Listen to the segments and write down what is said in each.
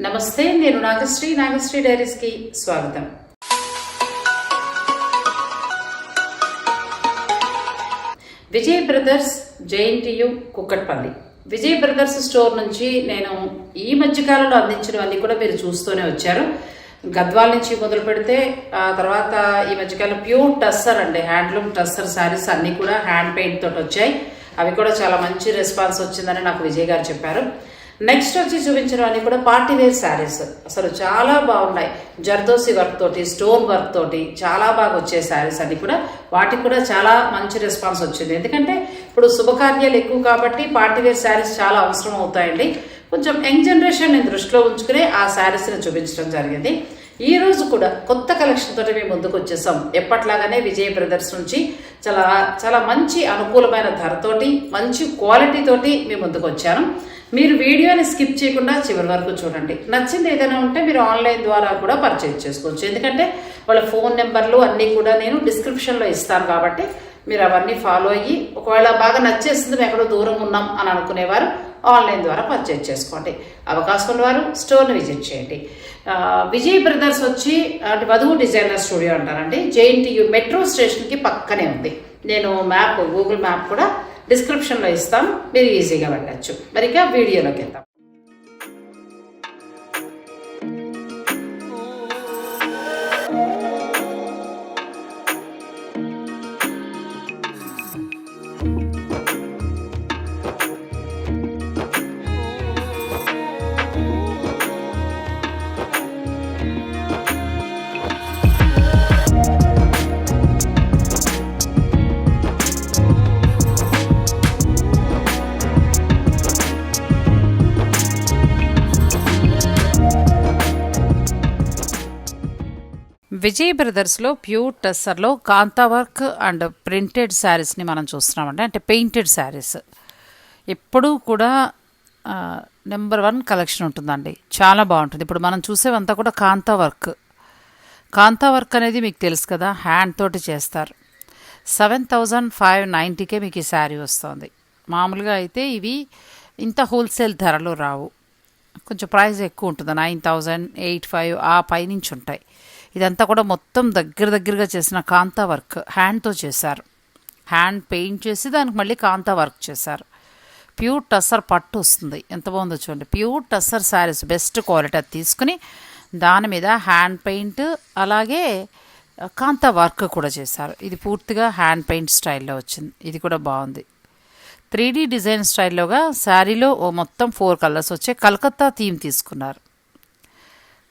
నమస్తే నేను నాగశ్రీ. నాగశ్రీ డైరీస్కి స్వాగతం. Vijay brothers JNTU Kukatpally. Vijay brothers store నుంచి నేను ఈ మధ్యకాలంలో అందించినవన్నీ కూడా మీరు చూస్తూనే వచ్చారు. గద్వాల నుంచి మొదలు పెడితే ఆ తర్వాత ఈ మధ్యకాలం ప్యూర్ టస్సర్ అండి హ్యాండ్లూమ్ టస్సర్ శారీస్ అన్నీ కూడా హ్యాండ్ పెయింట్ తోటి వచ్చాయి. అవి కూడా చాలా మంచి రెస్పాన్స్ వచ్చిందని నాకు విజయ్ గారు చెప్పారు. నెక్స్ట్ వచ్చి చూపించడానికి కూడా పార్టీ వేర్ శారీస్. అసలు చాలా బాగున్నాయి. జర్దోసి వర్క్ తోటి స్టోన్ వర్క్ తోటి చాలా బాగా వచ్చే శారీస్ అన్ని కూడా. వాటికి కూడా చాలా మంచి రెస్పాన్స్ వచ్చింది. ఎందుకంటే ఇప్పుడు శుభకార్యాలు ఎక్కువ కాబట్టి పార్టీ వేర్ శారీస్ చాలా అవసరం అవుతాయండి. కొంచెం యంగ్ జనరేషన్ని దృష్టిలో ఉంచుకునే ఆ శారీస్ని చూపించడం జరిగింది. ఈ రోజు కూడా కొత్త కలెక్షన్ తోటి మేము ముందుకు వచ్చేసాం. ఎప్పట్లాగానే విజయ బ్రదర్స్ నుంచి చాలా చాలా మంచి అనుకూలమైన ధరతోటి మంచి క్వాలిటీతోటి మేము ముందుకు వచ్చాను. మీరు వీడియోని స్కిప్ చేయకుండా చివరి వరకు చూడండి. నచ్చింది ఏదైనా ఉంటే మీరు ఆన్లైన్ ద్వారా కూడా పర్చేజ్ చేసుకోవచ్చు. ఎందుకంటే వాళ్ళ ఫోన్ నెంబర్లు అన్నీ కూడా నేను డిస్క్రిప్షన్లో ఇస్తాను కాబట్టి మీరు అవన్నీ ఫాలో అయ్యి ఒకవేళ బాగా నచ్చేస్తుంది మేము ఎక్కడో దూరం ఉన్నాం అని అనుకునేవారు ఆన్లైన్ ద్వారా పర్చేజ్ చేసుకోండి. అవకాశం ఉన్నవారు స్టోర్ని విజిట్ చేయండి. విజయ్ బ్రదర్స్ వచ్చి అంటే వధువు డిజైనర్ స్టూడియో అంటారండి. జేఎన్టీయూ మెట్రో స్టేషన్కి పక్కనే ఉంది. నేను మ్యాప్ గూగుల్ మ్యాప్ కూడా డిస్క్రిప్షన్లో ఇస్తాను మీరు ఈజీగా వెళ్ళచ్చు. మరి వీడియోలోకి వెళ్తాం విజయ్ బ్రదర్స్లో ప్యూర్ టెస్సర్లో కాంతా వర్క్ అండ్ ప్రింటెడ్ శారీస్ని మనం చూస్తున్నామండి. అంటే పెయింటెడ్ శారీస్. ఎప్పుడూ కూడా నెంబర్ వన్ కలెక్షన్ ఉంటుందండి. చాలా బాగుంటుంది. ఇప్పుడు మనం చూసేవంతా కూడా కాంతా వర్క్ కాంతా వర్క్ అనేది మీకు తెలుసు కదా హ్యాండ్ తోటి చేస్తారు. సెవెన్ థౌజండ్ ఫైవ్ నైంటీకే మీకు ఈ శారీ వస్తుంది. మామూలుగా అయితే ఇవి ఇంత హోల్సేల్ ధరలు రావు. కొంచెం ప్రైస్ ఎక్కువ ఉంటుంది. నైన్ థౌజండ్ ఎయిట్ ఫైవ్ ఆ పైనుంచి ఉంటాయి. ఇదంతా కూడా మొత్తం దగ్గర దగ్గరగా చేసిన కాంతా వర్క్ హ్యాండ్తో చేశారు. హ్యాండ్ పెయింట్ చేసి దానికి మళ్ళీ కాంతా వర్క్ చేశారు. ప్యూర్ టస్సర్ పట్టు వస్తుంది. ఎంత బాగుందో చూడండి. Pure tussar sarees best quality అది తీసుకుని దాని మీద హ్యాండ్ పెయింట్ అలాగే కాంతా వర్క్ కూడా చేశారు. ఇది పూర్తిగా హ్యాండ్ పెయింట్ స్టైల్లో వచ్చింది. ఇది కూడా బాగుంది. త్రీ డిజైన్ స్టైల్లోగా శారీలో ఓ మొత్తం ఫోర్ కలర్స్ వచ్చే కలకత్తా థీమ్ తీసుకున్నారు.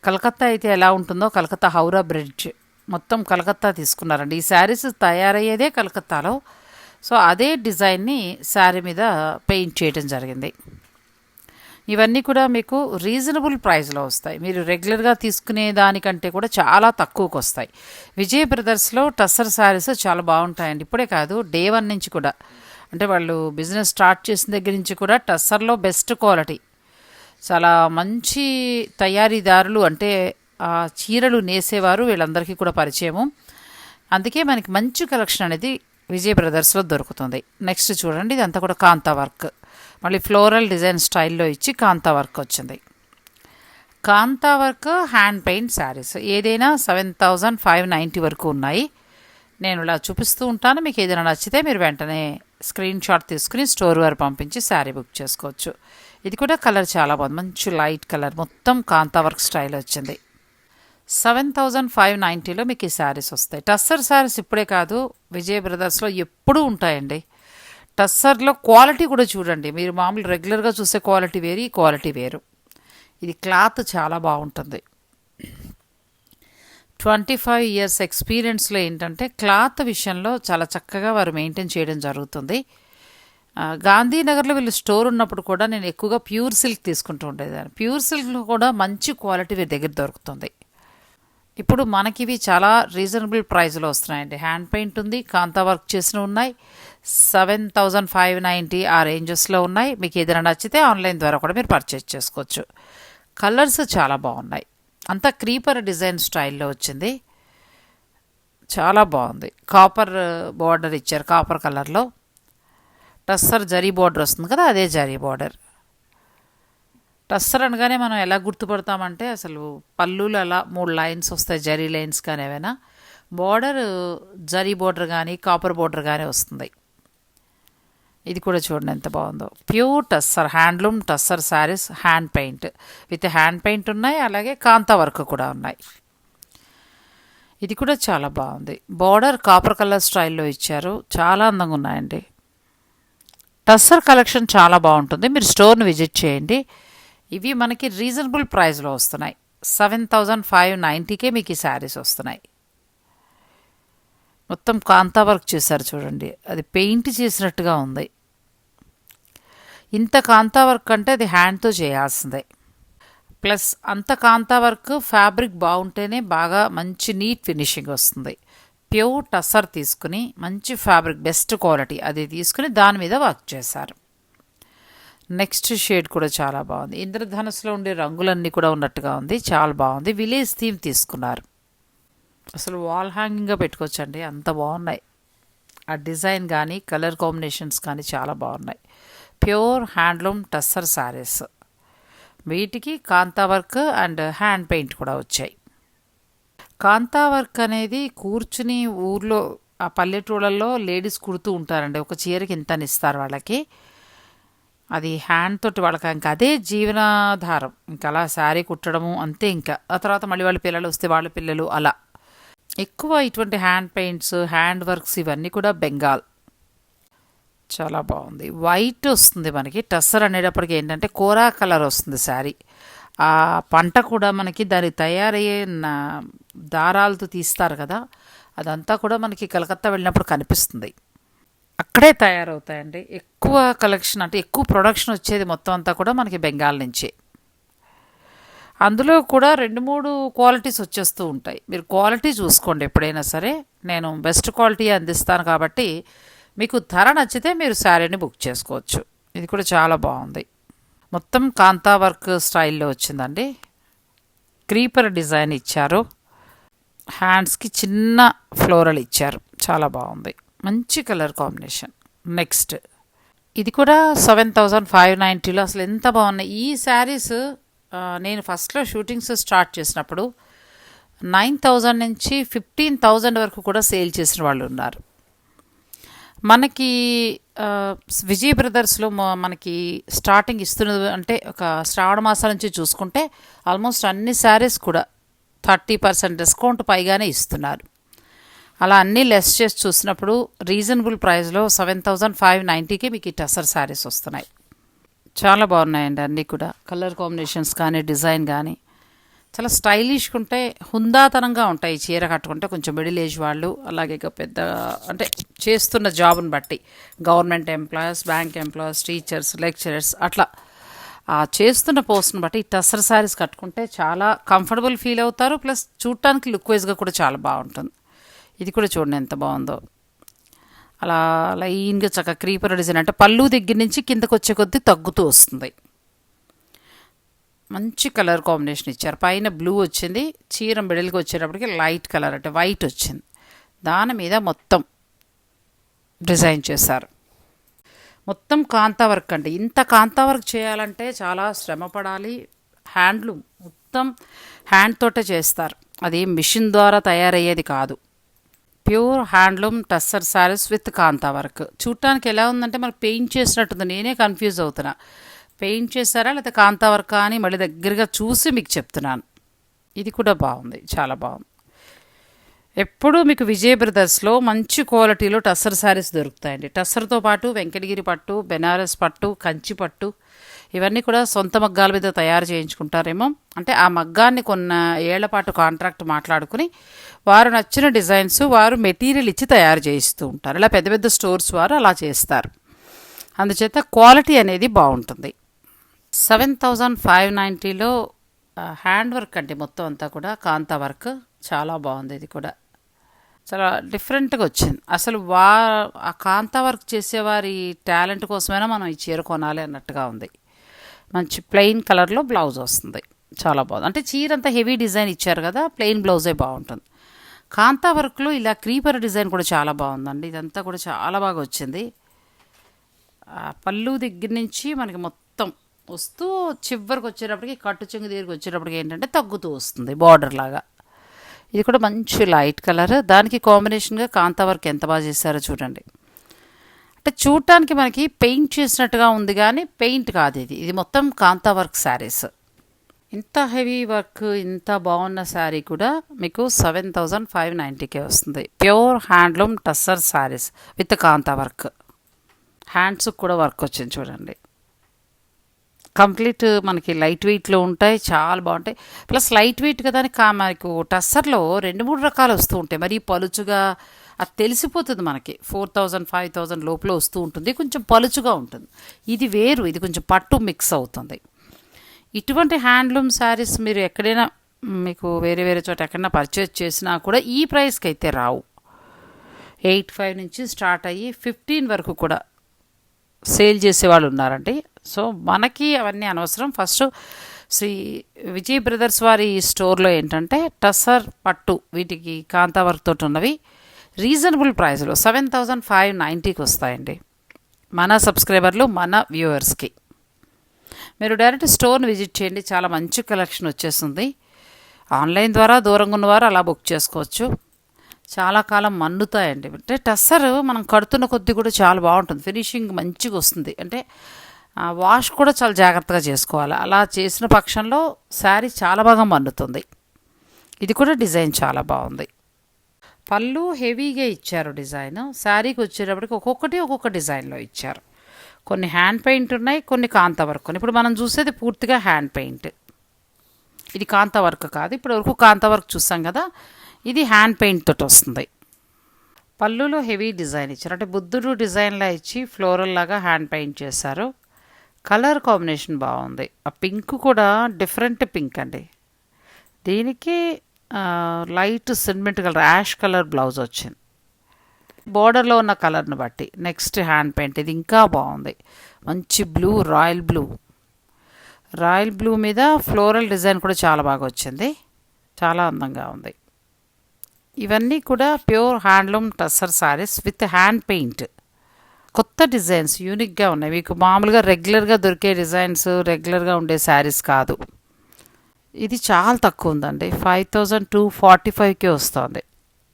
కలకత్తా అయితే ఎలా ఉంటుందో కలకత్తా హౌరా బ్రిడ్జ్. మొత్తం కలకత్తా తీసుకున్నారండి. ఈ శారీస్ తయారయ్యేదే కలకత్తాలో. సో అదే డిజైన్ని శారీ మీద పెయింట్ చేయడం జరిగింది. ఇవన్నీ కూడా మీకు రీజనబుల్ ప్రైస్లో వస్తాయి. మీరు రెగ్యులర్గా తీసుకునే దానికంటే కూడా చాలా తక్కువకు వస్తాయి. విజయ్ బ్రదర్స్లో టస్సర్ శారీస్ చాలా బాగుంటాయండి. ఇప్పుడే కాదు డే వన్ నుంచి కూడా. అంటే వాళ్ళు బిజినెస్ స్టార్ట్ చేసిన దగ్గర నుంచి కూడా టస్సర్లో బెస్ట్ క్వాలిటీ. చాలా మంచి తయారీదారులు అంటే ఆ చీరలు నేసేవారు వీళ్ళందరికీ కూడా పరిచయము. అందుకే మనకి మంచి కలెక్షన్ అనేది విజయ్ బ్రదర్స్లో దొరుకుతుంది. నెక్స్ట్ చూడండి ఇదంతా కూడా కాంతా వర్క్. మళ్ళీ ఫ్లోరల్ డిజైన్ స్టైల్లో ఇచ్చి కాంతా వర్క్ వచ్చింది. Kantha work hand paint sarees. ఏదైనా సెవెన్ థౌజండ్ ఫైవ్ నైంటీ వరకు ఉన్నాయి. నేను ఇలా చూపిస్తూ ఉంటాను. మీకు ఏదైనా నచ్చితే మీరు వెంటనే స్క్రీన్ షాట్ తీసుకుని స్టోర్ వారు పంపించి శారీ బుక్ చేసుకోవచ్చు. ఇది కూడా కలర్ చాలా బాగుంది. మంచి లైట్ కలర్. మొత్తం కాంతా వర్క్ స్టైల్ వచ్చింది. సెవెన్ థౌజండ్ ఫైవ్ నైంటీలో మీకు ఈ శారీస్ వస్తాయి. టస్సర్ శారీస్ ఇప్పుడే కాదు విజయ్ బ్రదర్స్లో ఎప్పుడూ ఉంటాయండి. టస్సర్లో క్వాలిటీ కూడా చూడండి. మీరు మామూలు రెగ్యులర్గా చూసే క్వాలిటీ వేరు ఈ క్వాలిటీ వేరు. ఇది క్లాత్ చాలా బాగుంటుంది. ట్వంటీ ఫైవ్ ఇయర్స్ ఎక్స్పీరియన్స్లో ఏంటంటే క్లాత్ విషయంలో చాలా చక్కగా వారు మెయింటైన్ చేయడం జరుగుతుంది. గాంధీనగర్లో వీళ్ళు స్టోర్ ఉన్నప్పుడు కూడా నేను ఎక్కువగా ప్యూర్ సిల్క్ తీసుకుంటూ ఉండేదాన్ని. ప్యూర్ సిల్క్లో కూడా మంచి క్వాలిటీ వీరి దగ్గర దొరుకుతుంది. ఇప్పుడు మనకి ఇవి చాలా రీజనబుల్ ప్రైస్లో వస్తున్నాయండి. హ్యాండ్ పెయింట్ ఉంది కాంతా వర్క్ చేసినవి ఉన్నాయి సెవెన్ థౌజండ్ ఫైవ్ నైంటీ ఆ రేంజెస్లో ఉన్నాయి. మీకు ఏదైనా నచ్చితే ఆన్లైన్ ద్వారా కూడా మీరు పర్చేజ్ చేసుకోవచ్చు. కలర్స్ చాలా బాగున్నాయి. అంతా క్రీపర్ డిజైన్ స్టైల్లో వచ్చింది. చాలా బాగుంది. కాపర్ బార్డర్ ఇచ్చారు కాపర్ కలర్లో. టస్సర్ జరీ బార్డర్ వస్తుంది కదా అదే జరీ బార్డర్. టస్సర్ అనగానే మనం ఎలా గుర్తుపడతామంటే అసలు పళ్ళులు అలా మూడు లైన్స్ వస్తాయి జరీ లైన్స్ కానీ ఏమైనా బార్డర్ జరీ బోర్డర్ కానీ కాపర్ బోర్డర్ కానీ వస్తుంది. ఇది కూడా చూడండి ఎంత బాగుందో. Pure tussar handloom tussar sarees hand paint. With hand paint ఉన్నాయి అలాగే కాంతా వర్క్ కూడా ఉన్నాయి. ఇది కూడా చాలా బాగుంది. బార్డర్ కాపర్ కలర్ స్టైల్లో ఇచ్చారు. చాలా అందంగా ఉన్నాయండి. టస్సర్ కలెక్షన్ చాలా బాగుంటుంది. మీరు స్టోర్ని విజిట్ చేయండి. ఇవి మనకి రీజనబుల్ ప్రైస్లో వస్తున్నాయి. సెవెన్ థౌజండ్ ఫైవ్ నైంటీకే మీకు ఈ శారీస్ వస్తున్నాయి. మొత్తం కాంతా వర్క్ చేశారు చూడండి. అది పెయింట్ చేసినట్టుగా ఉంది. ఇంత కాంతా వర్క్ అంటే అది హ్యాండ్తో చేయాల్సిందే. ప్లస్ అంత కాంతా వర్క్ ఫ్యాబ్రిక్ బాగుంటేనే బాగా మంచి నీట్ ఫినిషింగ్ వస్తుంది. ప్యూర్ టస్సర్ తీసుకుని మంచి ఫ్యాబ్రిక్ బెస్ట్ క్వాలిటీ అది తీసుకుని దాని మీద వర్క్ చేశారు. నెక్స్ట్ షేడ్ కూడా చాలా బాగుంది. ఇంద్రధనుసులో ఉండే రంగులన్నీ కూడా ఉన్నట్టుగా ఉంది. చాలా బాగుంది. విలేజ్ థీమ్ తీసుకున్నారు. అసలు వాల్ హ్యాంగింగ్గా పెట్టుకోవచ్చండి. అంత బాగున్నాయి. ఆ డిజైన్ కానీ కలర్ కాంబినేషన్స్ కానీ చాలా బాగున్నాయి. Pure handloom tussar sarees. వీటికి kantha work and hand paint కూడా వచ్చాయి. కాంతా వర్క్ అనేది కూర్చుని ఊర్లో ఆ పల్లెటూళ్ళల్లో లేడీస్ కుడుతూ ఉంటారండి. ఒక చీరకి ఇంత ఇస్తారు వాళ్ళకి. అది హ్యాండ్ తోటి వాళ్ళకి? ఇంకా అదే జీవనాధారం. ఇంకా అలా శారీ కుట్టడము అంతే ఇంకా. ఆ తర్వాత మళ్ళీ వాళ్ళ పిల్లలు వస్తే వాళ్ళ పిల్లలు అలా. ఎక్కువ ఇటువంటి హ్యాండ్ పెయింట్స్ హ్యాండ్ వర్క్స్ ఇవన్నీ కూడా బెంగాల్. చాలా బాగుంది. వైట్ వస్తుంది మనకి. టస్సర్ అనేటప్పటికి ఏంటంటే కోరా కలర్ వస్తుంది శారీ. ఆ పంట కూడా మనకి దాని తయారయ్యే దారాలతో తీస్తారు కదా అదంతా కూడా మనకి కలకత్తా వెళ్ళినప్పుడు కనిపిస్తుంది. అక్కడే తయారవుతాయండి. ఎక్కువ కలెక్షన్ అంటే ఎక్కువ ప్రొడక్షన్ వచ్చేది మొత్తం అంతా కూడా మనకి బెంగాల్ నుంచే. అందులో కూడా రెండు మూడు క్వాలిటీస్ వచ్చేస్తూ ఉంటాయి. మీరు క్వాలిటీ చూసుకోండి ఎప్పుడైనా సరే. నేను బెస్ట్ క్వాలిటీ అందిస్తాను కాబట్టి మీకు ధర నచ్చితే మీరు శారీని బుక్ చేసుకోవచ్చు. ఇది కూడా చాలా బాగుంది. మొత్తం కాంతా వర్క్ స్టైల్లో వచ్చిందండి. క్రీపర్ డిజైన్ ఇచ్చారు. హ్యాండ్స్కి చిన్న ఫ్లోరల్ ఇచ్చారు. చాలా బాగుంది. మంచి కలర్ కాంబినేషన్. నెక్స్ట్. ఇది కూడా సెవెన్ థౌజండ్ ఫైవ్ నైంటీలో అసలు ఎంత బాగున్నాయి. ఈ శారీస్ నేను ఫస్ట్లో షూటింగ్స్ స్టార్ట్ చేసినప్పుడు నైన్ థౌజండ్ నుంచి ఫిఫ్టీన్ థౌజండ్ వరకు కూడా సేల్ చేసిన వాళ్ళు ఉన్నారు. మనకి విజయ్ బ్రదర్స్లో మనకి స్టార్టింగ్ ఇస్తున్నది అంటే ఒక శ్రావణ మాసాల నుంచి చూసుకుంటే ఆల్మోస్ట్ అన్ని శారీస్ కూడా థర్టీ పర్సెంట్ డిస్కౌంట్ పైగానే ఇస్తున్నారు. అలా అన్నీ లెస్ చేసి చూసినప్పుడు రీజనబుల్ ప్రైస్లో సెవెన్ థౌజండ్ ఫైవ్ నైంటీకి మీకు ఈ టసర్ శారీస్ వస్తున్నాయి. చాలా బాగున్నాయండి అన్నీ కూడా. కలర్ కాంబినేషన్స్ కానీ డిజైన్ కానీ. చాలా స్టైలిష్గా ఉంటాయి హుందాతనంగా ఉంటాయి చీర కట్టుకుంటే. కొంచెం మిడిల్ ఏజ్ వాళ్ళు అలాగే ఇక పెద్ద అంటే చేస్తున్న జాబ్ని బట్టి government employers bank employers teachers lecturers అట్లా. ఆ చేస్తున్న పోస్ట్ని బట్టి టసర్ టస్సర్ శారీస్ కట్టుకుంటే చాలా కంఫర్టబుల్ ఫీల్ అవుతారు. ప్లస్ చూడటానికి లుక్ వైజ్గా కూడా చాలా బాగుంటుంది. ఇది కూడా చూడండి ఎంత బాగుందో. అలా లైన్గా చక్కగా క్రీపర్ డిజైన్ అంటే పళ్ళు దగ్గర నుంచి కిందకు వచ్చే కొద్దీ తగ్గుతూ వస్తుంది. మంచి కలర్ కాంబినేషన్ ఇచ్చారు. పైన బ్లూ వచ్చింది చీర మిడిల్కి వచ్చేటప్పటికి లైట్ కలర్ అంటే వైట్ వచ్చింది. దాని మీద మొత్తం డిజైన్ చేశారు. మొత్తం కాంతా వర్క్ అండి. ఇంత కాంతా వర్క్ చేయాలంటే చాలా శ్రమ పడాలి. హ్యాండ్లూమ్ మొత్తం హ్యాండ్ తోటే చేస్తారు. అది మిషన్ ద్వారా తయారయ్యేది కాదు. Pure handloom tussar sarees with kantha work. చూడటానికి ఎలా ఉందంటే మనకు పెయింట్ చేసినట్టుంది. నేనే కన్ఫ్యూజ్ అవుతున్నా. పెయింట్ చేశారా లేకపోతే కాంతా వర్కా అని మళ్ళీ దగ్గరగా చూసి మీకు చెప్తున్నాను. ఇది కూడా బాగుంది చాలా బాగుంది. ఎప్పుడూ మీకు విజయ బ్రదర్స్లో మంచి క్వాలిటీలో టస్సర్ శారీస్ దొరుకుతాయండి. టస్సర్తో పాటు వెంకటగిరి పట్టు బెనారస్ పట్టు కంచి పట్టు ఇవన్నీ కూడా సొంత మగ్గాల మీద తయారు చేయించుకుంటారేమో. అంటే ఆ మగ్గాన్ని కొన్న ఏళ్ళ పాటు కాంట్రాక్ట్ మాట్లాడుకుని వారు నచ్చిన డిజైన్స్ వారు మెటీరియల్ ఇచ్చి తయారు చేయిస్తూ ఉంటారు. ఇలా పెద్ద పెద్ద స్టోర్స్ వారు అలా చేస్తారు. అందుచేత క్వాలిటీ అనేది బాగుంటుంది. సెవెన్ థౌజండ్ ఫైవ్ నైంటీలో హ్యాండ్ వర్క్ అండి మొత్తం అంతా కూడా కాంతా వర్క్. చాలా బాగుంది ఇది కూడా. చాలా డిఫరెంట్గా వచ్చింది. అసలు వా ఆ కాంతా వర్క్ చేసేవారి టాలెంట్ కోసమైనా మనం ఈ చీర కొనాలి అన్నట్టుగా ఉంది. మంచి ప్లెయిన్ కలర్లో బ్లౌజ్ వస్తుంది. చాలా బాగుంది. అంటే చీర అంతా హెవీ డిజైన్ ఇచ్చారు కదా ప్లెయిన్ బ్లౌజే బాగుంటుంది. కాంతా వర్క్లో ఇలా క్రీపర్ డిజైన్ కూడా చాలా బాగుందండి. ఇదంతా కూడా చాలా బాగా వచ్చింది. పళ్ళు దగ్గర నుంచి మనకి మొత్తం వస్తూ చివరికి వచ్చేటప్పటికి కట్టు చెంగు దగ్గరికి వచ్చేటప్పటికి ఏంటంటే తగ్గుతూ వస్తుంది బార్డర్ లాగా. ఇది కూడా మంచి లైట్ కలర్. దానికి కాంబినేషన్గా కాంతా వర్క్ ఎంత బాగా చేశారో చూడండి. అంటే చూడటానికి మనకి పెయింట్ చేసినట్టుగా ఉంది కానీ పెయింట్ కాదు ఇది. ఇది మొత్తం కాంతా వర్క్ శారీస్. ఇంత హెవీ వర్క్ ఇంత బాగున్న శారీ కూడా మీకు సెవెన్ థౌజండ్ ఫైవ్ నైంటీకే వస్తుంది. Pure handloom tussar sarees with kantha work. హ్యాండ్స్కి కూడా వర్క్ వచ్చింది చూడండి. కంప్లీట్ మనకి లైట్ వెయిట్లో ఉంటాయి చాలా బాగుంటాయి. ప్లస్ లైట్ వెయిట్ కదా అని కా మనకు టస్సర్లో రెండు మూడు రకాలు వస్తూ ఉంటాయి. మరి పలుచుగా అది తెలిసిపోతుంది మనకి. ఫోర్ థౌజండ్ ఫైవ్ థౌజండ్ లోపల వస్తూ ఉంటుంది. కొంచెం పలుచుగా ఉంటుంది. ఇది వేరు. ఇది కొంచెం పట్టు మిక్స్ అవుతుంది. ఇటువంటి హ్యాండ్లూమ్ శారీస్ మీరు ఎక్కడైనా మీకు వేరే వేరే చోట ఎక్కడైనా పర్చేజ్ చేసినా కూడా ఈ ప్రైస్కి అయితే రావు. ఎయిట్ ఫైవ్ నుంచి స్టార్ట్ అయ్యి ఫిఫ్టీన్ వరకు కూడా సేల్ చేసేవాళ్ళు ఉన్నారండి. సో మనకి అవన్నీ అనవసరం. ఫస్ట్ శ్రీ విజయ్ బ్రదర్స్ వారి స్టోర్లో ఏంటంటే టస్సర్ పట్టు వీటికి కాంతా వర్క్ తోటి ఉన్నవి రీజనబుల్ ప్రైస్లో సెవెన్ థౌజండ్ ఫైవ్ నైంటీకి వస్తాయండి. మన సబ్స్క్రైబర్లు మన వ్యూవర్స్కి. మీరు డైరెక్ట్ స్టోర్ని విజిట్ చేయండి. చాలా మంచి కలెక్షన్ వచ్చేస్తుంది. ఆన్లైన్ ద్వారా దూరంగా ఉన్నవారు అలా బుక్ చేసుకోవచ్చు. చాలా కాలం మన్నుతాయండి. అంటే టస్సర్ మనం కడుతున్న కొద్దీ కూడా చాలా బాగుంటుంది. ఫినిషింగ్ మంచిగా వస్తుంది. అంటే వాష్ కూడా చాలా జాగ్రత్తగా చేసుకోవాలి. అలా చేసిన పక్షంలో శారీ చాలా బాగా మన్నుతుంది ఇది కూడా డిజైన్ చాలా బాగుంది. పళ్ళు హెవీగా ఇచ్చారు డిజైన్. శారీకి వచ్చేటప్పటికి ఒక్కొక్కటి ఒక్కొక్క డిజైన్లో ఇచ్చారు. కొన్ని హ్యాండ్ పెయింట్ ఉన్నాయి కొన్ని కాంత వర్క్ ఉన్నాయి. ఇప్పుడు మనం చూసేది పూర్తిగా హ్యాండ్ పెయింట్. ఇది కాంత వర్క్ కాదు. ఇప్పుడు వరకు కాంత వర్క్ చూసాం కదా ఇది హ్యాండ్ పెయింట్ తోటి వస్తుంది. పళ్ళులో హెవీ డిజైన్ ఇచ్చారు. అంటే బుద్ధుడు డిజైన్లా ఇచ్చి ఫ్లోరల్ లాగా హ్యాండ్ పెయింట్ చేశారు. కలర్ కాంబినేషన్ బాగుంది. ఆ పింక్ కూడా డిఫరెంట్ పింక్ అండి. దీనికి light cement colour ash colour blouse వచ్చింది. బోర్డర్లో ఉన్న కలర్ని బట్టి నెక్స్ట్ హ్యాండ్ పెయింట్ ఇది ఇంకా బాగుంది. మంచి blue royal blue. Royal blue మీద ఫ్లోరల్ డిజైన్ కూడా చాలా బాగా వచ్చింది. చాలా అందంగా ఉంది. ఇవన్నీ కూడా pure handloom tussar sarees with hand paint. కొత్త డిజైన్స్ యూనిక్గా ఉన్నాయి. మీకు మామూలుగా రెగ్యులర్గా దొరికే డిజైన్స్ రెగ్యులర్గా ఉండే శారీస్ కాదు. ఇది చాలా తక్కువ ఉందండి. ఫైవ్ థౌజండ్ టూ ఫార్టీ ఫైవ్కే వస్తుంది.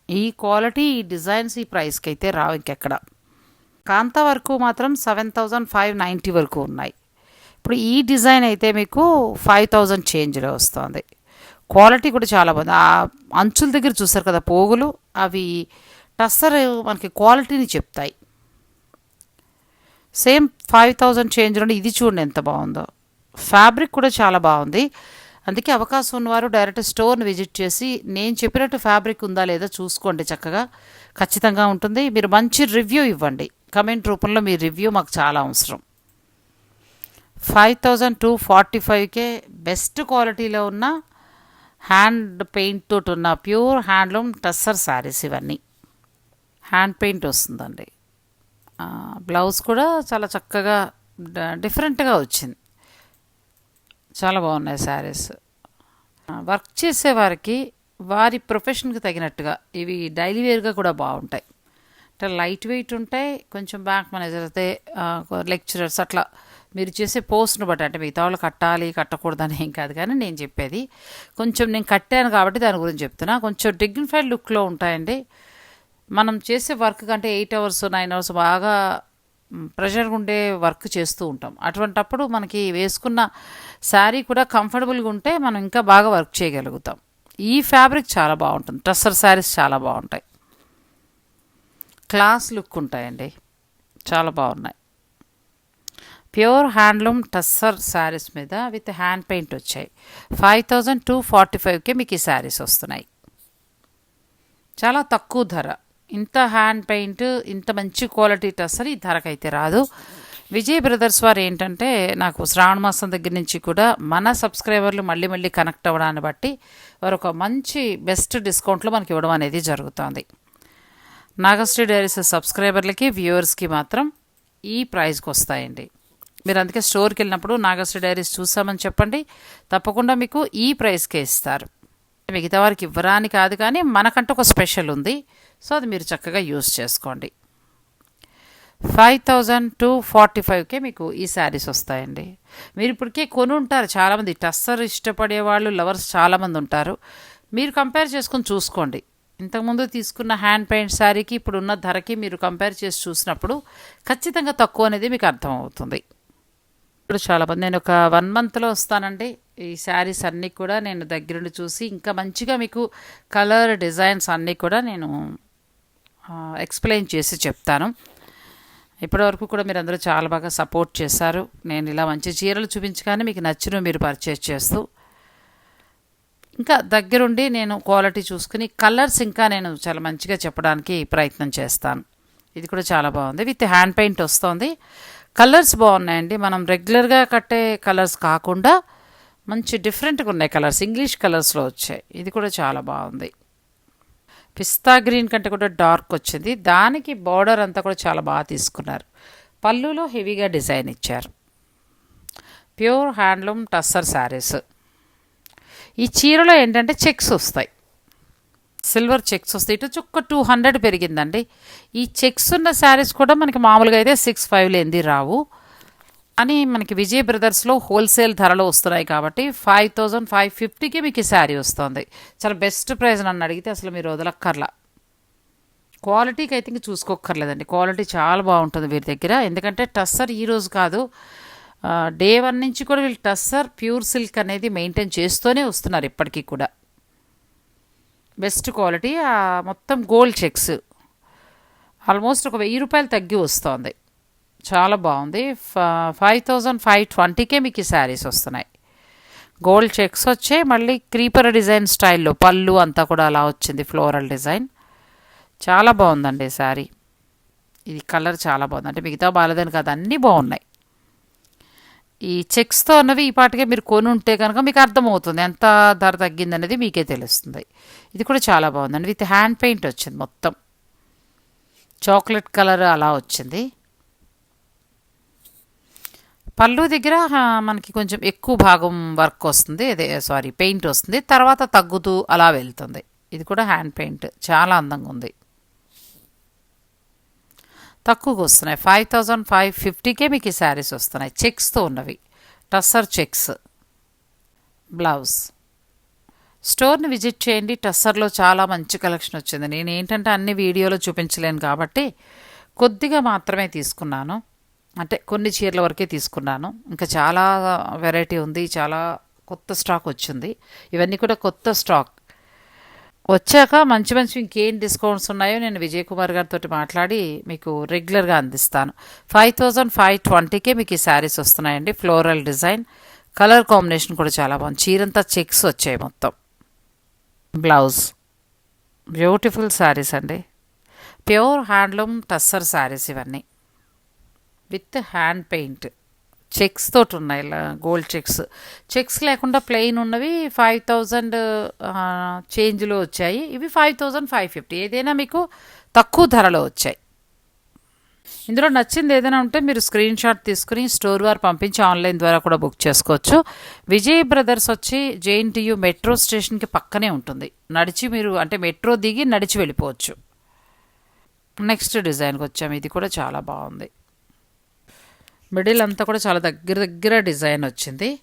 ఈ క్వాలిటీ ఈ డిజైన్స్ ఈ ప్రైస్కి అయితే రావు ఇంకెక్కడ. కాంత వరకు మాత్రం సెవెన్ థౌజండ్ ఫైవ్ నైంటీ వరకు ఉన్నాయి. ఇప్పుడు ఈ డిజైన్ అయితే మీకు ఫైవ్ థౌజండ్ చేంజ్లో వస్తుంది. క్వాలిటీ కూడా చాలా బాగుంది. ఆ అంచుల దగ్గర చూస్తారు కదా పోగులు? అవి టస్సర్ మనకి క్వాలిటీని చెప్తాయి. సేమ్ ఫైవ్ థౌజండ్ చేంజ్లో ఇది చూడండి ఎంత బాగుందో. ఫ్యాబ్రిక్ కూడా చాలా బాగుంది. అందుకే అవకాశం ఉన్నవారు డైరెక్ట్ స్టోర్ని విజిట్ చేసి నేను చెప్పినట్టు ఫ్యాబ్రిక్ ఉందా లేదా చూసుకోండి చక్కగా. ఖచ్చితంగా ఉంటుంది. మీరు మంచి రివ్యూ ఇవ్వండి. కమెంట్ రూపంలో మీ రివ్యూ మాకు చాలా అవసరం. ఫైవ్ థౌజండ్ టూ ఫార్టీ ఫైవ్కే బెస్ట్ క్వాలిటీలో ఉన్న హ్యాండ్ పెయింట్ తోటి ఉన్న ప్యూర్ హ్యాండ్లూమ్ టస్సర్ శారీస్ ఇవన్నీ. హ్యాండ్ పెయింట్ వస్తుందండి. బ్లౌజ్ కూడా చాలా చక్కగా డిఫరెంట్గా వచ్చింది. చాలా బాగున్నాయి శారీస్. వర్క్ చేసేవారికి వారి ప్రొఫెషన్కి తగినట్టుగా ఇవి డైలీ వేర్గా కూడా బాగుంటాయి. అంటే లైట్ వెయిట్ ఉంటాయి కొంచెం బ్యాంక్ మేనేజర్ అయితే లెక్చరర్స్ అట్లా మీరు చేసే పోస్ట్ను బట్టి అంటే మిగతా వాళ్ళు కట్టాలి కట్టకూడదని ఏం కాదు కానీ నేను చెప్పేది కొంచెం నేను కట్టాను కాబట్టి దాని గురించి చెప్తున్నా. కొంచెం డిగ్నిఫైడ్ లుక్లో ఉంటాయండి. మనం చేసే వర్క్ కంటే ఎయిట్ అవర్స్ నైన్ అవర్స్ బాగా ప్రెషర్గా ఉండే వర్క్ చేస్తూ ఉంటాం. అటువంటప్పుడు మనకి వేసుకున్న శారీ కూడా కంఫర్టబుల్గా ఉంటే మనం ఇంకా బాగా వర్క్ చేయగలుగుతాం. ఈ ఫ్యాబ్రిక్ చాలా బాగుంటుంది. టస్సర్ శారీస్ చాలా బాగుంటాయి. క్లాస్ లుక్ ఉంటాయండి. చాలా బాగున్నాయి. ప్యూర్ హ్యాండ్లూమ్ టస్సర్ శారీస్ మీద విత్ హ్యాండ్ పెయింట్ వచ్చాయి. ఫైవ్ థౌజండ్ టూ ఫార్టీ ఫైవ్కే మీకు ఈ శారీస్ వస్తున్నాయి. చాలా తక్కువ ధర. ఇంత హ్యాండ్ పెయింట్ ఇంత మంచి క్వాలిటీ అసలు ఈ ధరకైతే రాదు. విజయ్ బ్రదర్స్ వారు ఏంటంటే నాకు శ్రావణ మాసం దగ్గర నుంచి కూడా మన సబ్స్క్రైబర్లు మళ్ళీ మళ్ళీ కనెక్ట్ అవ్వడాన్ని బట్టి వారు ఒక మంచి బెస్ట్ డిస్కౌంట్లో మనకి ఇవ్వడం అనేది జరుగుతుంది. నాగశ్రీ డైరీస్ సబ్స్క్రైబర్లకి వ్యూవర్స్కి మాత్రం ఈ ప్రైస్కి వస్తాయండి. మీరు అందుకే స్టోర్కి వెళ్ళినప్పుడు నాగశ్రీ డైరీస్ చూసామని చెప్పండి. తప్పకుండా మీకు ఈ ప్రైస్కే ఇస్తారు. మిగతా వారికి ఇవ్వరాని కాదు కానీ మనకంటూ ఒక స్పెషల్ ఉంది. సో అది మీరు చక్కగా యూస్ చేసుకోండి. ఫైవ్ థౌజండ్ టు ఫార్టీ ఫైవ్కే మీకు ఈ శారీస్ వస్తాయండి. మీరు ఇప్పటికే కొని ఉంటారు. చాలామంది టస్సర్ ఇష్టపడే వాళ్ళు లవర్స్ చాలామంది ఉంటారు. మీరు కంపేర్ చేసుకొని చూసుకోండి. ఇంతకుముందు తీసుకున్న హ్యాండ్ పెయింట్ శారీకి ఇప్పుడున్న ధరకి మీరు కంపేర్ చేసి చూసినప్పుడు ఖచ్చితంగా తక్కువ అనేది మీకు అర్థమవుతుంది. ఇప్పుడు చాలామంది నేను ఒక వన్ మంత్లో వస్తానండి. ఈ శారీస్ అన్నీ కూడా నేను దగ్గరుండి చూసి ఇంకా మంచిగా మీకు కలర్ డిజైన్స్ అన్నీ కూడా నేను ఎక్స్ప్లెయిన్ చేసి చెప్తాను. ఇప్పటివరకు కూడా మీరు అందరూ చాలా బాగా సపోర్ట్ చేశారు. నేను ఇలా మంచి చీరలు చూపించగానే మీకు నచ్చిన మీరు పర్చేస్ చేస్తూ. ఇంకా దగ్గరుండి నేను క్వాలిటీ చూసుకుని కలర్స్ ఇంకా నేను చాలా మంచిగా చెప్పడానికి ప్రయత్నం చేస్తాను. ఇది కూడా చాలా బాగుంది. విత్ హ్యాండ్ పెయింట్ వస్తుంది. కలర్స్ బాగున్నాయండి. మనం రెగ్యులర్గా కట్టే కలర్స్ కాకుండా మంచి డిఫరెంట్గా ఉన్నాయి కలర్స్. ఇంగ్లీష్ కలర్స్లో వచ్చాయి. ఇది కూడా చాలా బాగుంది. పిస్తా గ్రీన్ కంటే కూడా డార్క్ వచ్చింది. దానికి బార్డర్ అంతా కూడా చాలా బాగా తీసుకున్నారు. పళ్ళులో హెవీగా డిజైన్ ఇచ్చారు. Pure handloom tussar sarees. ఈ చీరలో ఏంటంటే చెక్స్ వస్తాయి. సిల్వర్ చెక్స్ వస్తాయి. ఇటు చుక్క టూ హండ్రెడ్ పెరిగిందండి. ఈ చెక్స్ ఉన్న శారీస్ కూడా మనకి మామూలుగా అయితే సిక్స్ ఫైవ్లో ఏంది రావు. అని మనకి విజయ్ బ్రదర్స్లో హోల్సేల్ ధరలో వస్తున్నాయి కాబట్టి ఫైవ్ థౌజండ్ ఫైవ్ ఫిఫ్టీకి మీకు ఈ శారీ వస్తుంది. చాలా బెస్ట్ ప్రైస్ నన్ను అడిగితే అసలు మీరు వదలక్కర్లా. క్వాలిటీకి అయితే ఇంక చూసుకోక్కర్లేదండి. క్వాలిటీ చాలా బాగుంటుంది వీరి దగ్గర. ఎందుకంటే టస్సర్ ఈ రోజు కాదు. డే వన్ నుంచి కూడా వీళ్ళు టస్సర్ ప్యూర్ సిల్క్ అనేది మెయింటైన్ చేస్తూనే వస్తున్నారు ఇప్పటికీ కూడా. బెస్ట్ క్వాలిటీ మొత్తం గోల్డ్ చెక్స్. ఆల్మోస్ట్ ఒక వెయ్యి రూపాయలు తగ్గి వస్తుంది. చాలా బాగుంది. ఫైవ్ థౌజండ్ ఫైవ్ ట్వంటీకే మీకు ఈ శారీస్ వస్తున్నాయి. గోల్డ్ చెక్స్ వచ్చాయి. మళ్ళీ క్రీపర్ డిజైన్ స్టైల్లో పళ్ళు అంతా కూడా అలా వచ్చింది ఫ్లోరల్ డిజైన్. చాలా బాగుందండి ఈ శారీ. ఇది కలర్ చాలా బాగుంది. అంటే మిగతా బాగాలేదని కాదు అన్నీ బాగున్నాయి. ఈ చెక్స్తో ఉన్నవి ఈ పాటికే మీరు కొని ఉంటే కనుక మీకు అర్థమవుతుంది. ఎంత ధర తగ్గిందనేది మీకే తెలుస్తుంది. ఇది కూడా చాలా బాగుందండి. విత్ హ్యాండ్ పెయింట్ వచ్చింది మొత్తం. చాక్లెట్ కలర్ అలా వచ్చింది. పళ్ళు దగ్గర మనకి కొంచెం ఎక్కువ భాగం వర్క్ వస్తుంది. అదే సారీ పెయింట్ వస్తుంది. తర్వాత తగ్గుతూ అలా వెళ్తుంది. ఇది కూడా హ్యాండ్ పెయింట్. చాలా అందంగా ఉంది. తక్కువగా వస్తున్నాయి. ఫైవ్ థౌజండ్ ఫైవ్ ఫిఫ్టీకే మీకు ఈ శారీస్ వస్తున్నాయి. చెక్స్తో ఉన్నవి. టస్సర్ చెక్స్ బ్లౌజ్ స్టోర్ని విజిట్ చేయండి. టస్సర్లో చాలా మంచి కలెక్షన్ వచ్చింది. నేను ఏంటంటే అన్ని వీడియోలో చూపించలేను కాబట్టి కొద్దిగా మాత్రమే తీసుకున్నాను. అంటే కొన్ని చీరల వరకే తీసుకున్నాను. ఇంకా చాలా వెరైటీ ఉంది. చాలా కొత్త స్టాక్ వచ్చింది. ఇవన్నీ కూడా కొత్త స్టాక్ వచ్చాక మంచి మంచి ఇంకేం డిస్కౌంట్స్ ఉన్నాయో నేను విజయ్ కుమార్ గారితో మాట్లాడి మీకు రెగ్యులర్గా అందిస్తాను. ఫైవ్ థౌజండ్ ఫైవ్ ట్వంటీకే మీకు ఈ శారీస్ వస్తున్నాయండి. ఫ్లోరల్ డిజైన్ కలర్ కాంబినేషన్ కూడా చాలా బాగుంది. చీరంతా చెక్స్ వచ్చాయి మొత్తం. బ్లౌజ్ బ్యూటిఫుల్ శారీస్ అండి. ప్యూర్ హ్యాండ్లూమ్ టస్సర్ శారీస్ ఇవన్నీ. విత్ హ్యాండ్ పెయింట్ చెక్స్ తోటి ఉన్నాయి ఇలా గోల్డ్ చెక్స్. చెక్స్ లేకుండా ప్లెయిన్ ఉన్నవి ఫైవ్ థౌజండ్ చేంజ్లో వచ్చాయి. ఇవి ఫైవ్ థౌజండ్ ఫైవ్ ఫిఫ్టీ. ఏదైనా మీకు తక్కువ ధరలో వచ్చాయి. ఇందులో నచ్చింది ఏదైనా ఉంటే మీరు స్క్రీన్ షాట్ తీసుకుని స్టోర్ వారు పంపించి ఆన్లైన్ ద్వారా కూడా బుక్ చేసుకోవచ్చు. విజయ్ బ్రదర్స్ వచ్చి జేఎన్టీయు మెట్రో స్టేషన్కి పక్కనే ఉంటుంది. నడిచి మీరు అంటే మెట్రో దిగి నడిచి వెళ్ళిపోవచ్చు. నెక్స్ట్ డిజైన్కి వచ్చాము. ఇది కూడా చాలా బాగుంది. మిడిల్ అంతా కూడా చాలా దగ్గర దగ్గర డిజైన్ వచ్చింది.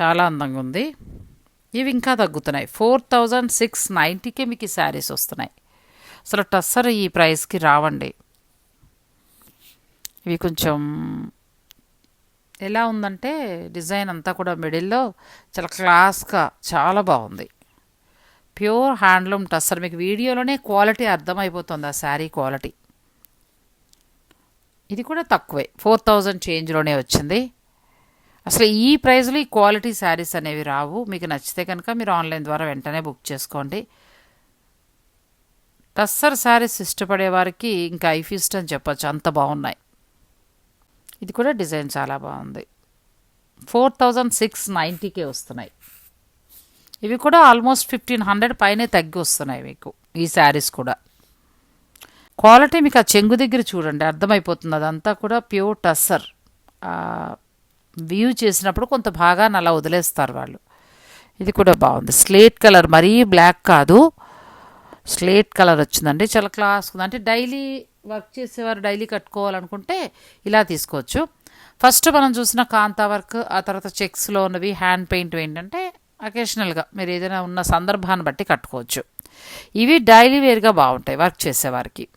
చాలా అందంగా ఉంది. ఇవి ఇంకా తగ్గుతున్నాయి. ఫోర్ థౌజండ్ సిక్స్ నైంటీకే మీకు ఈ శారీస్ వస్తున్నాయి. అసలు టస్సర్ ఈ ప్రైస్కి రావండి. ఇవి కొంచెం ఎలా ఉందంటే డిజైన్ అంతా కూడా మిడిల్లో చాలా క్లాస్గా చాలా బాగుంది. Pure handloom tussar. మీకు వీడియోలోనే క్వాలిటీ అర్థమైపోతుంది ఆ శారీ క్వాలిటీ. ఇది కూడా తక్కువే. ఫోర్ థౌజండ్ చేంజ్లోనే వచ్చింది. అసలు ఈ ప్రైస్లో ఈ క్వాలిటీ శారీస్ అనేవి రావు. మీకు నచ్చితే కనుక మీరు ఆన్లైన్ ద్వారా వెంటనే బుక్ చేసుకోండి. టస్సర్ శారీస్ ఇష్టపడే వారికి ఇంకా ఐఫీస్ట్ అని చెప్పొచ్చు. అంత బాగున్నాయి. ఇది కూడా డిజైన్ చాలా బాగుంది. ఫోర్ థౌజండ్ సిక్స్ నైంటీకే వస్తున్నాయి. ఇవి కూడా ఆల్మోస్ట్ ఫిఫ్టీన్ హండ్రెడ్ పైనే తగ్గి వస్తున్నాయి మీకు ఈ శారీస్ కూడా. క్వాలిటీ మీకు ఆ చెంగు దగ్గర చూడండి అర్థమైపోతుంది. అదంతా కూడా ప్యూర్ టస్సర్. వ్యూ చేసినప్పుడు కొంత భాగాన్ని అలా వదిలేస్తారు వాళ్ళు. ఇది కూడా బాగుంది. స్లేట్ కలర్ మరీ బ్లాక్ కాదు. స్లేట్ కలర్ వచ్చిందండి. చాలా క్లాస్ ఉంది. అంటే డైలీ వర్క్ చేసేవారు డైలీ కట్టుకోవాలనుకుంటే ఇలా తీసుకోవచ్చు. ఫస్ట్ మనం చూసిన కాంతా వర్క్ ఆ తర్వాత చెక్స్లో ఉన్నవి హ్యాండ్ పెయింట్ ఏంటంటే అకేషనల్గా మీరు ఏదైనా ఉన్న సందర్భాన్ని బట్టి కట్టుకోవచ్చు. ఇవి డైలీ వేర్గా బాగుంటాయి వర్క్ చేసేవారికి.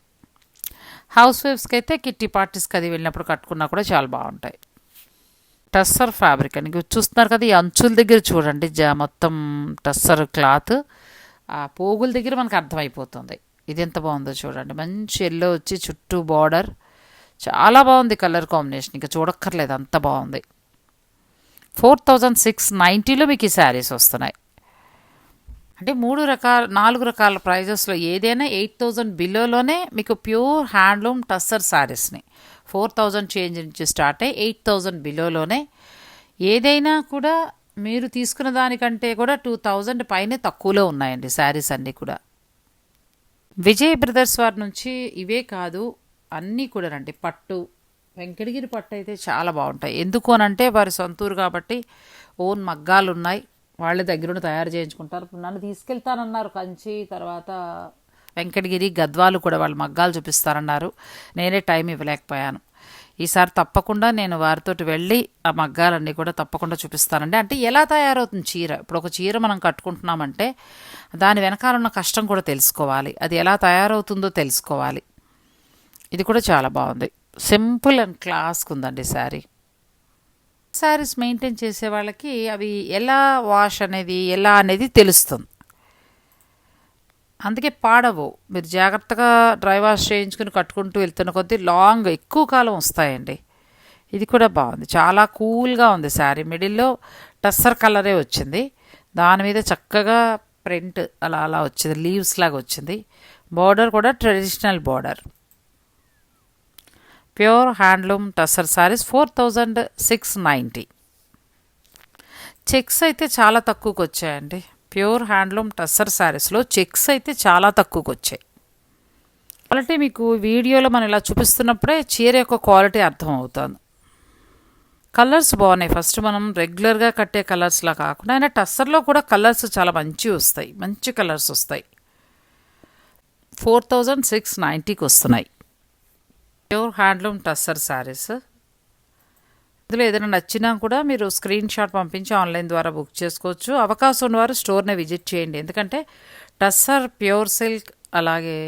హౌస్ వైఫ్స్కి అయితే కిట్టి పార్టీస్కి అది వెళ్ళినప్పుడు కట్టుకున్నా కూడా చాలా బాగుంటాయి. టస్సర్ ఫ్యాబ్రిక్ అని చూస్తున్నారు కదా ఈ అంచుల దగ్గర చూడండి జా మొత్తం టస్సర్ క్లాత్. ఆ పోగుల దగ్గర మనకు అర్థమైపోతుంది. ఇది ఎంత బాగుందో చూడండి. మంచి ఎల్లో వచ్చి చుట్టూ బార్డర్ చాలా బాగుంది కలర్ కాంబినేషన్ ఇంకా చూడక్కర్లేదు అంత బాగుంది. ఫోర్ థౌజండ్ సిక్స్ నైంటీలో మీకు ఈ శారీస్ వస్తున్నాయి. అంటే మూడు రకాల నాలుగు రకాల ప్రైజెస్లో ఏదైనా ఎయిట్ థౌజండ్ బిలోలోనే మీకు ప్యూర్ హ్యాండ్లూమ్ టస్సర్ శారీస్ని ఫోర్ థౌజండ్ చేంజ్ నుంచి స్టార్ట్ అయ్యి ఎయిట్ థౌజండ్ బిలోలోనే. ఏదైనా కూడా మీరు తీసుకున్న దానికంటే కూడా టూ థౌజండ్ పైనే తక్కువలో ఉన్నాయండి శారీస్ అన్నీ కూడా. విజయ్ బ్రదర్స్ వారి నుంచి ఇవే కాదు అన్నీ కూడా రండి. పట్టు వెంకటగిరి పట్టు అయితే చాలా బాగుంటాయి. ఎందుకు అనంటే వారి సొంతూరు కాబట్టి ఓన్ మగ్గాలు ఉన్నాయి వాళ్ళ దగ్గరుండి తయారు చేయించుకుంటారు. ఇప్పుడు నన్ను తీసుకెళ్తానన్నారు కంచి తర్వాత వెంకటగిరి గద్వాలు కూడా వాళ్ళు మగ్గాలు చూపిస్తారన్నారు. నేనే టైం ఇవ్వలేకపోయాను. ఈసారి తప్పకుండా నేను వారితోటి వెళ్ళి ఆ మగ్గాలన్నీ కూడా తప్పకుండా చూపిస్తానండి. అంటే ఎలా తయారవుతుంది చీర? ఇప్పుడు ఒక చీర మనం కట్టుకుంటున్నామంటే దాని వెనకాల ఉన్న కష్టం కూడా తెలుసుకోవాలి. అది ఎలా తయారవుతుందో తెలుసుకోవాలి. ఇది కూడా చాలా బాగుంది. సింపుల్ అండ్ క్లాస్కి ఉందండి శారీ. శారీస్ మెయింటైన్ చేసే వాళ్ళకి అవి ఎలా వాష్ అనేది ఎలా అనేది తెలుస్తుంది. అందుకే పాడవు. మీరు జాగ్రత్తగా డ్రై వాష్ చేయించుకుని కట్టుకుంటూ వెళ్తున్న కొద్దీ లాంగ్ ఎక్కువ కాలం వస్తాయండి. ఇది కూడా బాగుంది. చాలా కూల్గా ఉంది శారీ. మిడిల్లో టస్సర్ కలరే వచ్చింది. దాని మీద చక్కగా ప్రింట్ అలా అలా వచ్చింది. లీవ్స్ లాగా వచ్చింది. బార్డర్ కూడా traditional border. Pure handloom tussar sarees four thousand six ninety. Checks అయితే చాలా తక్కువకి వచ్చాయండి ప్యూర్ హ్యాండ్లూమ్ టస్సర్ శారీస్లో చెక్స్ అయితే చాలా తక్కువకి వచ్చాయి క్వాలిటీ మీకు వీడియోలో మనం ఇలా చూపిస్తున్నప్పుడే చీర యొక్క క్వాలిటీ అర్థం అవుతుంది కలర్స్ బాగున్నాయి. ఫస్ట్ మనం రెగ్యులర్గా కట్టే కలర్స్లా కాకుండా అయినా టస్సర్లో కూడా కలర్స్ చాలా మంచి వస్తాయి. మంచి కలర్స్ వస్తాయి. ఫోర్ థౌజండ్ సిక్స్ నైంటీకి వస్తున్నాయి. Pure handloom tussar sarees. ఇందులో ఏదైనా నచ్చినా కూడా మీరు స్క్రీన్ షాట్ పంపించి ఆన్లైన్ ద్వారా బుక్ చేసుకోవచ్చు. అవకాశం ఉన్నవారు స్టోర్ని విజిట్ చేయండి. ఎందుకంటే టస్సర్ ప్యూర్ సిల్క్ అలాగే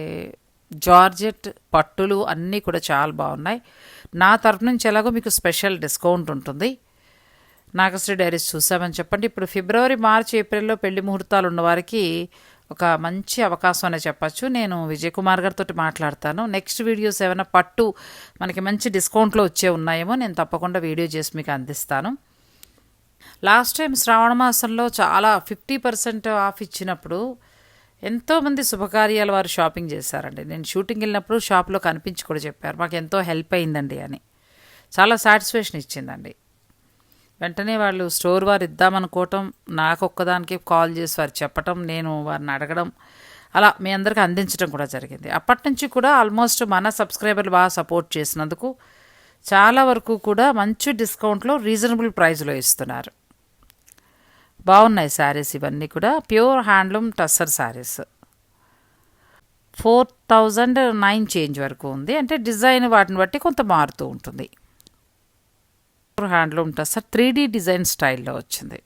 జార్జెట్ పట్టులు అన్నీ కూడా చాలా బాగున్నాయి. నా తరఫు నుంచి ఎలాగో మీకు స్పెషల్ డిస్కౌంట్ ఉంటుంది. నాగశ్రీ డైరీస్ చూసామని చెప్పండి. ఇప్పుడు ఫిబ్రవరి మార్చి ఏప్రిల్లో పెళ్ళి ముహూర్తాలు ఉన్నవారికి ఒక మంచి అవకాశం అనే చెప్పచ్చు. నేను విజయ్ కుమార్ గారితో మాట్లాడతాను. నెక్స్ట్ వీడియోస్ ఏమైనా పట్టు మనకి మంచి డిస్కౌంట్లో వచ్చే ఉన్నాయేమో నేను తప్పకుండా వీడియో చేసి మీకు అందిస్తాను. లాస్ట్ టైం శ్రావణ మాసంలో చాలా ఫిఫ్టీ పర్సెంట్ ఆఫ్ ఇచ్చినప్పుడు ఎంతోమంది శుభకార్యాల వారు షాపింగ్ చేశారండి. నేను షూటింగ్ వెళ్ళినప్పుడు షాప్లో కనిపించి కూడా చెప్పారు. మాకు ఎంతో హెల్ప్ అయిందండి అని. చాలా సాటిస్ఫాక్షన్ ఇచ్చిందండి. వెంటనే వాళ్ళు స్టోర్ వారు ఇద్దామనుకోవటం నాకు ఒక్కదానికి కాల్ చేసి వారు చెప్పటం నేను వారిని అడగడం అలా మీ అందరికీ అందించడం కూడా జరిగింది. అప్పటి నుంచి కూడా ఆల్మోస్ట్ మన సబ్స్క్రైబర్లు బాగా సపోర్ట్ చేసినందుకు చాలా వరకు కూడా మంచి డిస్కౌంట్లో రీజనబుల్ ప్రైస్లో ఇస్తున్నారు. బాగున్నాయి శారీస్ ఇవన్నీ కూడా. Pure handloom tussar sarees. Four thousand nine change వరకు ఉంది. అంటే డిజైన్ వాటిని బట్టి కొంత మారుతూ ఉంటుంది. Handloom sir three D design స్టైల్లో వచ్చింది.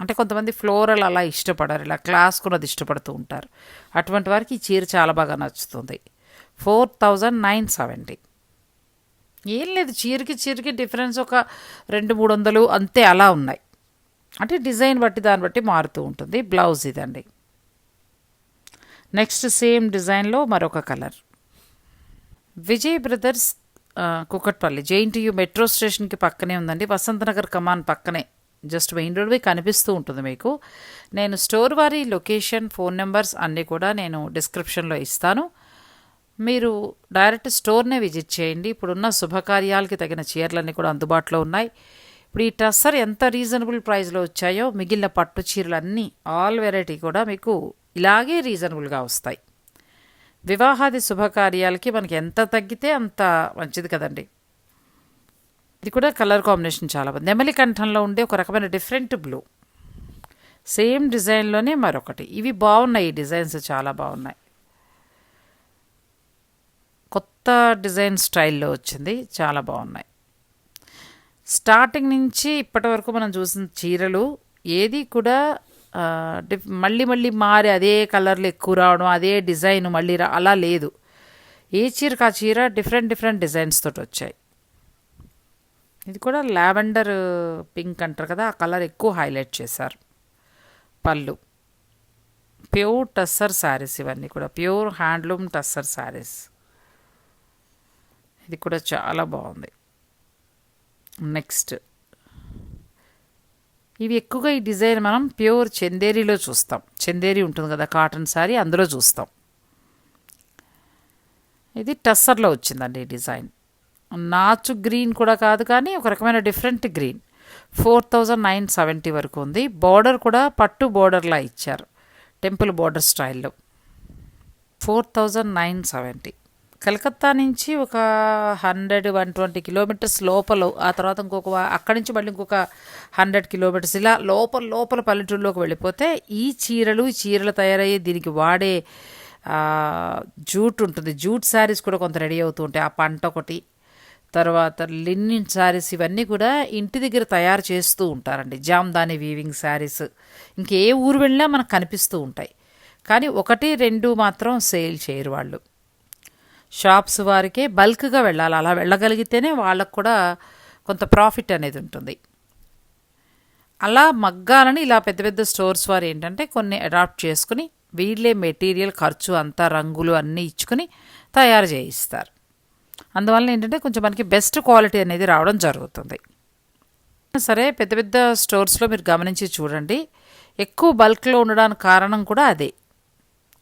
అంటే కొంతమంది ఫ్లోరల్ అలా ఇష్టపడరు ఇలా క్లాస్ కూడా ఇష్టపడుతూ ఉంటారు. అటువంటి వారికి ఈ చీర చాలా బాగా నచ్చుతుంది. Four thousand nine seventy. ఏం లేదు చీరకి చీరకి డిఫరెన్స్ ఒక రెండు మూడు వందలు అంతే అలా ఉన్నాయి. అంటే డిజైన్ బట్టి దాన్ని బట్టి మారుతూ ఉంటుంది. బ్లౌజ్ ఇదండి. నెక్స్ట్ సేమ్ డిజైన్లో మరొక colour. Vijay brothers Kukatpally JNTU metro స్టేషన్కి పక్కనే ఉందండి. వసంతనగర్ కమాన్ పక్కనే. జస్ట్ మెయిన్ రోడ్ కనిపిస్తూ ఉంటుంది మీకు. నేను స్టోర్ వారి లొకేషన్ ఫోన్ నెంబర్స్ అన్నీ కూడా నేను డిస్క్రిప్షన్లో ఇస్తాను. మీరు డైరెక్ట్ స్టోర్నే విజిట్ చేయండి. ఇప్పుడున్న శుభకార్యాలకి తగిన చీరలన్నీ కూడా అందుబాటులో ఉన్నాయి. ఇప్పుడు ఈ టస్సర్ ఎంత రీజనబుల్ ప్రైస్లో వచ్చాయో మిగిలిన పట్టు చీరలు అన్నీ ఆల్ వెరైటీ కూడా మీకు ఇలాగే రీజనబుల్గా వస్తాయి. వివాహాది శుభకార్యాలకి మనకి ఎంత తగ్గితే అంత మంచిది కదండి. ఇది కూడా కలర్ కాంబినేషన్ చాలా బాగుంది నెమలి కంఠంలో ఉండే ఒక రకమైన డిఫరెంట్ బ్లూ. సేమ్ డిజైన్లోనే మరొకటి. ఇవి బాగున్నాయి ఈ డిజైన్స్ చాలా బాగున్నాయి. కొత్త డిజైన్ స్టైల్లో వచ్చింది చాలా బాగున్నాయి. స్టార్టింగ్ నుంచి ఇప్పటి వరకు మనం చూసిన చీరలు ఏది కూడా మళ్ళీ మళ్ళీ మారి అదే కలర్లు ఎక్కువ రావడం అదే డిజైన్ మళ్ళీ రా అలా లేదు. ఏ చీరకు ఆ చీర డిఫరెంట్ డిఫరెంట్ డిజైన్స్ తోటి వచ్చాయి. ఇది కూడా లావెండర్ పింక్ అంటారు కదా ఆ కలర్ ఎక్కువ హైలైట్ చేశారు. పళ్ళు. ప్యూర్ టస్సర్ శారీస్ ఇవన్నీ కూడా ప్యూర్ హ్యాండ్లూమ్ టస్సర్ శారీస్. ఇది కూడా చాలా బాగుంది. నెక్స్ట్. ఇవి ఎక్కువగా ఈ డిజైన్ మనం ప్యూర్ చందేరీలో చూస్తాం. చందేరి ఉంటుంది కదా కాటన్ శారీ అందులో చూస్తాం. ఇది టస్సర్లో వచ్చిందండి ఈ డిజైన్. నాచు గ్రీన్ కూడా కాదు కానీ ఒక రకమైన different green. Four thousand nine seventy వరకు ఉంది. బార్డర్ కూడా పట్టు బార్డర్లా ఇచ్చారు. టెంపుల్ బార్డర్ స్టైల్లో. Four thousand nine seventy. Calcutta నుంచి ఒక హండ్రెడ్ వన్ ట్వంటీ కిలోమీటర్స్ లోపల ఆ తర్వాత ఇంకొక అక్కడి నుంచి మళ్ళీ ఇంకొక హండ్రెడ్ కిలోమీటర్స్ ఇలా లోపల లోపల పల్లెటూరులోకి వెళ్ళిపోతే ఈ చీరలు ఈ చీరలు తయారయ్యే దీనికి వాడే జూట్ ఉంటుంది. జూట్ శారీస్ కూడా కొంత రెడీ అవుతూ ఉంటాయి. ఆ పంట ఒకటి తర్వాత లిన్నిన్ శారీస్ ఇవన్నీ కూడా ఇంటి దగ్గర తయారు చేస్తూ ఉంటారండి. జామ్దాని వీవింగ్ శారీస్. ఇంకే ఊరు వెళ్ళినా మనకు కనిపిస్తూ ఉంటాయి. కానీ ఒకటి రెండు మాత్రం సేల్ చేయరు వాళ్ళు. షాప్స్ వారికే బల్క్గా వెళ్ళాలి. అలా వెళ్ళగలిగితేనే వాళ్ళకు కూడా కొంత ప్రాఫిట్ అనేది ఉంటుంది. అలా మగ్గాలని ఇలా పెద్ద పెద్ద స్టోర్స్ వారు ఏంటంటే కొన్ని అడాప్ట్ చేసుకుని వీళ్ళే మెటీరియల్ ఖర్చు అంతా రంగులు అన్నీ ఇచ్చుకుని తయారు చేయిస్తారు. అందువల్ల ఏంటంటే కొంచెం మనకి బెస్ట్ క్వాలిటీ అనేది రావడం జరుగుతుంది. సరే పెద్ద పెద్ద స్టోర్స్లో మీరు గమనించి చూడండి. ఎక్కువ బల్క్లో ఉండడానికి కారణం కూడా అదే.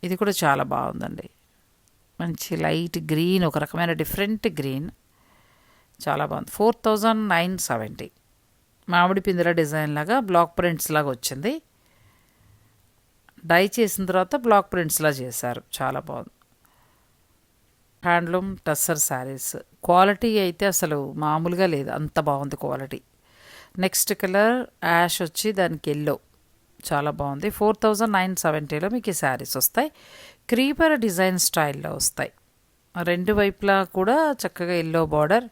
ఇది కూడా చాలా బాగుందండి. మంచి లైట్ గ్రీన్ ఒక రకమైన డిఫరెంట్ గ్రీన్. చాలా బాగుంది. Four thousand nine seventy. మామిడి పిందెల డిజైన్ లాగా బ్లాక్ ప్రింట్స్ లాగా వచ్చింది. డై చేసిన తర్వాత బ్లాక్ ప్రింట్స్లా చేశారు. చాలా బాగుంది. హ్యాండ్లూమ్ టస్సర్ శారీస్. క్వాలిటీ అయితే అసలు మామూలుగా లేదు. అంత బాగుంది క్వాలిటీ. నెక్స్ట్ కలర్ యాష్ వచ్చి దానికి ఎల్లో. చాలా బాగుంది. ఫోర్ థౌజండ్ నైన్ సెవెంటీలో మీకు ఈ శారీస్ వస్తాయి. క్రీపర్ డిజైన్ స్టైల్లో వస్తాయి. రెండు వైపులా కూడా చక్కగా ఎల్లో బార్డర్.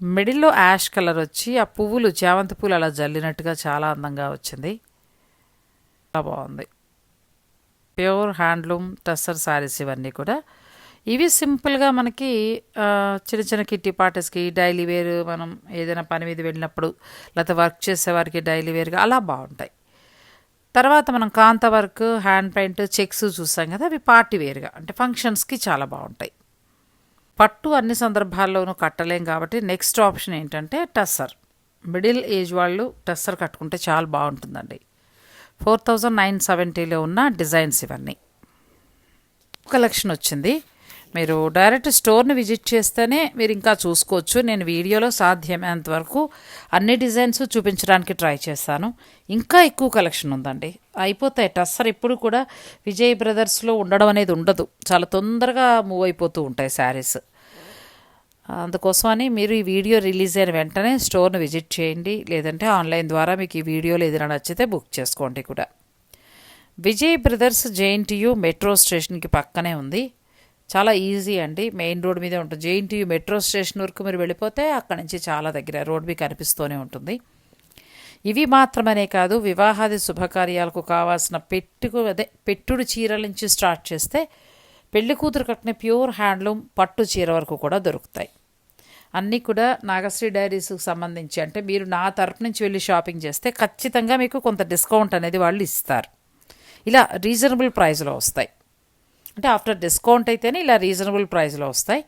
మిడిల్లో యాష్ కలర్ వచ్చి ఆ పువ్వులు చామంతి పూలు అలా జల్లినట్టుగా చాలా అందంగా వచ్చింది. చాలా బాగుంది. ప్యూర్ హ్యాండ్లూమ్ టస్సర్ శారీస్ ఇవన్నీ కూడా. ఇవి సింపుల్గా మనకి చిన్న చిన్న కిట్టి పార్టీస్కి డైలీ వేర్ మనం ఏదైనా పని మీద వెళ్ళినప్పుడు లేకపోతే వర్క్ చేసేవారికి డైలీ వేర్గా అలా బాగుంటాయి. తర్వాత మనం కాంత వర్క్ హ్యాండ్ పెయింట్ చెక్స్ చూసాం కదా అవి పార్టీ వేర్గా. అంటే ఫంక్షన్స్కి చాలా బాగుంటాయి. పట్టు అన్ని సందర్భాల్లోనూ కట్టలేం కాబట్టి నెక్స్ట్ ఆప్షన్ ఏంటంటే టస్సర్. మిడిల్ ఏజ్ వాళ్ళు టస్సర్ కట్టుకుంటే చాలా బాగుంటుందండి. ఫోర్ థౌజండ్ నైన్ సెవెంటీలో ఉన్న డిజైన్స్ ఇవన్నీ. కలెక్షన్ వచ్చింది. మీరు డైరెక్ట్ స్టోర్ని విజిట్ చేస్తేనే మీరు ఇంకా చూసుకోవచ్చు. నేను వీడియోలో సాధ్యమైనంత వరకు అన్ని డిజైన్స్ చూపించడానికి ట్రై చేస్తాను ఇంకా ఎక్కువ కలెక్షన్ ఉందండి. అయిపోతాయి టస్సర్ ఇప్పుడు కూడా విజయ్ బ్రదర్స్లో ఉండడం అనేది ఉండదు. చాలా తొందరగా మూవ్ అయిపోతూ ఉంటాయి శారీస్. అందుకోసమని మీరు ఈ వీడియో రిలీజ్ అయిన వెంటనే స్టోర్ని విజిట్ చేయండి. లేదంటే ఆన్లైన్ ద్వారా మీకు ఈ వీడియోలు ఏదైనా నచ్చితే బుక్ చేసుకోండి కూడా. విజయ్ బ్రదర్స్ జేఎన్టీయు మెట్రో స్టేషన్కి పక్కనే ఉంది. చాలా ఈజీ అండి. మెయిన్ రోడ్ మీదే ఉంటుంది. జేఎన్టీయూ మెట్రో స్టేషన్ వరకు మీరు వెళ్ళిపోతే అక్కడ నుంచి చాలా దగ్గర రోడ్ మీకు కనిపిస్తూనే ఉంటుంది. ఇవి మాత్రమనే కాదు వివాహాది శుభకార్యాలకు కావాల్సిన పెట్టుకు అదే పెట్టుడు చీరల నుంచి స్టార్ట్ చేస్తే పెళ్ళి కూతురు కట్టిన ప్యూర్ హ్యాండ్లూమ్ పట్టు చీర వరకు కూడా దొరుకుతాయి. అన్నీ కూడా నాగశ్రీ డైరీస్కి సంబంధించి అంటే మీరు నా తరపు నుంచి వెళ్ళి షాపింగ్ చేస్తే ఖచ్చితంగా మీకు కొంత డిస్కౌంట్ అనేది వాళ్ళు ఇస్తారు. ఇలా రీజనబుల్ ప్రైస్లో వస్తాయి. అంటే ఆఫ్టర్ డిస్కౌంట్ అయితేనే ఇలా రీజనబుల్ ప్రైస్లో వస్తాయి.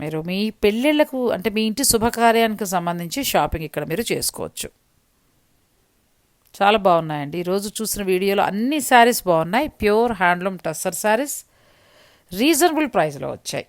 మీరు మీ పెళ్ళిళ్ళకు అంటే మీ ఇంటి శుభకార్యానికి సంబంధించి షాపింగ్ ఇక్కడ మీరు చేసుకోవచ్చు. చాలా బాగున్నాయండి. ఈరోజు చూసిన వీడియోలో అన్ని శారీస్ బాగున్నాయి. Pure handloom tussar sarees reasonable ప్రైస్లో వచ్చాయి.